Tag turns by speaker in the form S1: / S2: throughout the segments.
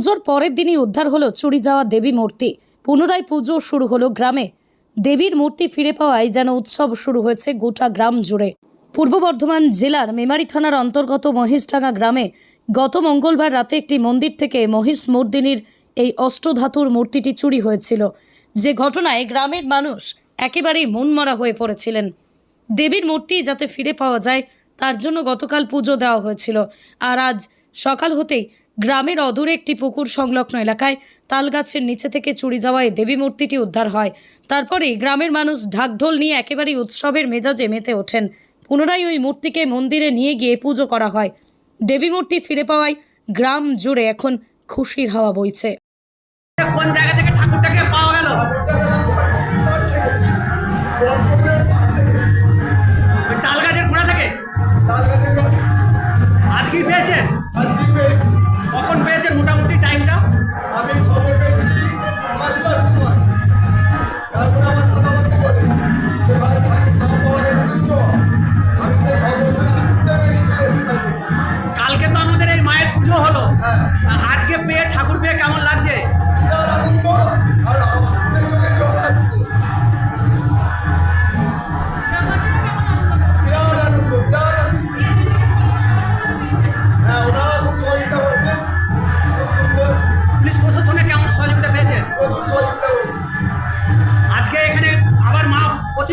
S1: পুজোর পরের দিনই উদ্ধার হলো চুরি যাওয়া দেবী মূর্তি। পুনরায় পুজো শুরু হলো গ্রামে। দেবীর মূর্তি ফিরে পাওয়ায় যেন উৎসব শুরু হয়েছে গোটা গ্রাম জুড়ে। পূর্ব বর্ধমান জেলার মেমারি থানার অন্তর্গত মহিষডাঙ্গা গ্রামে গত মঙ্গলবার রাতে একটি মন্দির থেকে মহিষ মর্দিনীর এই অষ্টধাতুর মূর্তিটি চুরি হয়েছিল। যে ঘটনায় গ্রামের মানুষ একেবারেই মনমরা হয়ে পড়েছিলেন। দেবীর মূর্তি যাতে ফিরে পাওয়া যায়, তার জন্য গতকাল পুজো দেওয়া হয়েছিল। আর আজ সকাল হতেই গ্রামের অদূরে একটি পুকুর সংলগ্ন এলাকায় তালগাছের নিচে থেকে চুরি যাওয়ায় দেবী মূর্তিটি উদ্ধার হয়। তারপরে গ্রামের মানুষ ঢাকঢোল নিয়ে একেবারেই উৎসবের মেজাজে মেতে ওঠেন। পুনরায় ওই মূর্তিকে মন্দিরে নিয়ে গিয়ে পুজো করা হয়। দেবী মূর্তি ফিরে পাওয়ায় গ্রাম জুড়ে এখন খুশির হাওয়া বইছে।
S2: কোন জায়গা থেকে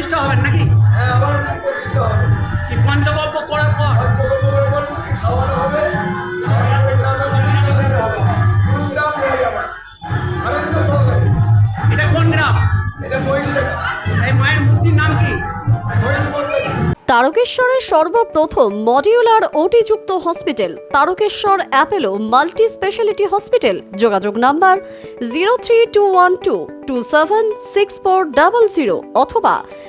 S2: প্রতিষ্ঠা হবেন নাকি?
S3: হ্যাঁ আবার প্রতিষ্ঠা হবে।
S2: কি পঞ্চগল্প করার পর?
S3: খাওয়ানো হবে।
S2: এটা কোন গ্রাম?
S3: এটা
S2: এই মায়ের মূর্তির নাম কি?
S4: তারকেশ্বরের সর্বপ্রথম modular ওটিযুক্ত hospital Tarakeswar Apollo multi speciality hospital যোগাযোগ number zero three two one two two seven six four double zero অথবা